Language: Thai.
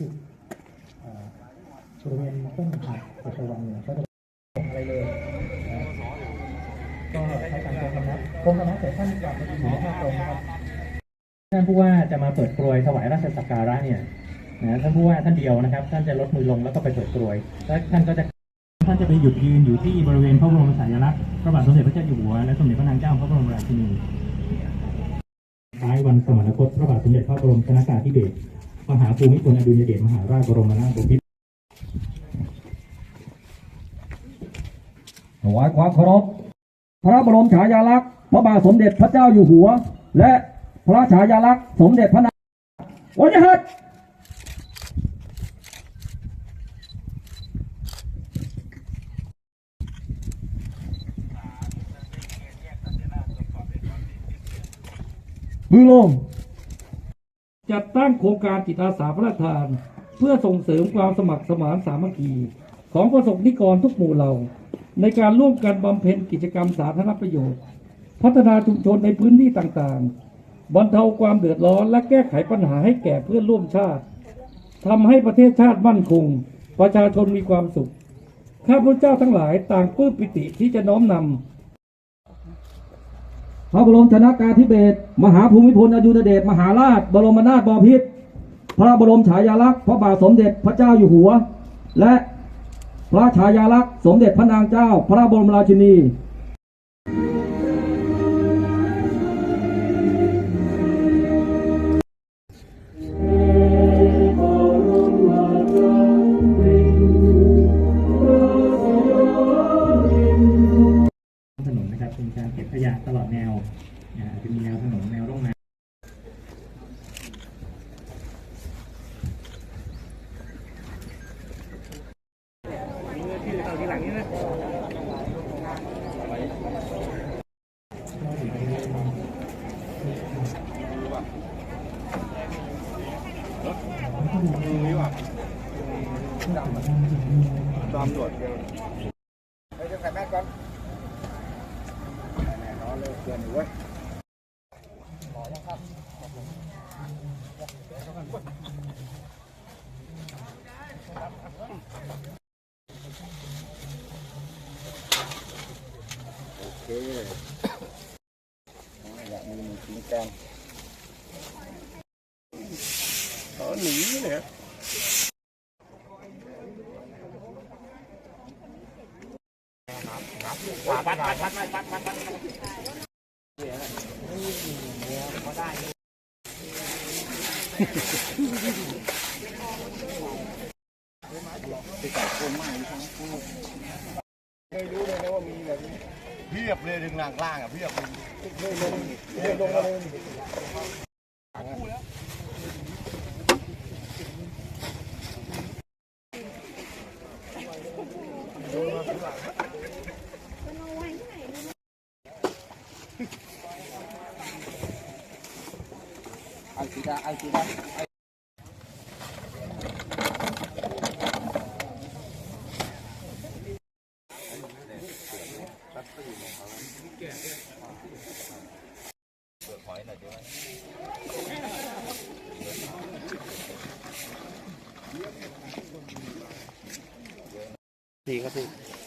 บริเวณต้นหักปัจจุบันเนี่ยก็จะอะไรเลยก็ใช้การโกงคำนับโกงคำนับแต่ท่านกลับมาอยู่ในภาตรงครับท่านผู้ว่าจะมาเปิดกรวยถวายราชสักการะเนี่ยนะท่านผู้ว่าท่านเดียวนะครับ ท่านจะลดมือลงแล้วก็ไปเปิดกรวย แล้วท่านก็จะท่านจะไปหยุดยืนอยู่ที่บริเวณพระบรมฉายลักษณ์พระบาทสมเด็จพระเจ้าอยู่หัวและสมเด็จพระนางเจ้าพระบรมราชินีคล้ายวันสมรรคตพระบาทสมเด็จพระบรมชนากาธิเบศร มหาภูมิพลอดุลยเดชมหาราชบรมนาถบพิตรถวายความเคารพพระบรมฉายาลักษณ์พระบาทสมเด็จพระเจ้าอยู่หัว และพระฉายาลักษณ์สมเด็จพระนางวันนี้ฮัทมือลง จัดตั้งโครงการจิตอาสาพระราชทาน เพื่อส่งเสริมความสมัครสมานสามัคคี ของประสบนิกรทุกหมู่เหล่า ในการร่วมกันบำเพ็ญกิจกรรมสาธารณประโยชน์ พัฒนาชุมชนในพื้นที่ต่างๆ บรรเทาความเดือดร้อนและแก้ไขปัญหาให้แก่เพื่อนร่วมชาติทำให้ประเทศชาติมั่นคง ประชาชนมีความสุขข้าพเจ้าทั้งหลายต่างปลื้มปิติที่จะน้อมนำ พระบรมชนากาธิเบศรมหาภูมิพลอดุลเดชมหาราช บรมนาถบพิตรพระบรมฉายาลักษณ์พระบาทสมเด็จพระเจ้าอยู่หัว และพระฉายาลักษณ์สมเด็จพระนางเจ้า พระบรมราชินี นี้หลังนี้นะตามตรวจเดียวไปเจอแม่ก่อนแน่นอนเลยเกินอยู่เว้ยขอครับ cái như mình chín cam có này bắt bắt bắt bắt bắt bắt bắt cái cải côn mày không? Đây lũ này nó có mi là เพียบเลยดึงนางล่างอะเพียบเลยเพียบลงมาเลยอันสีดาอันสีดา ดีครับพี่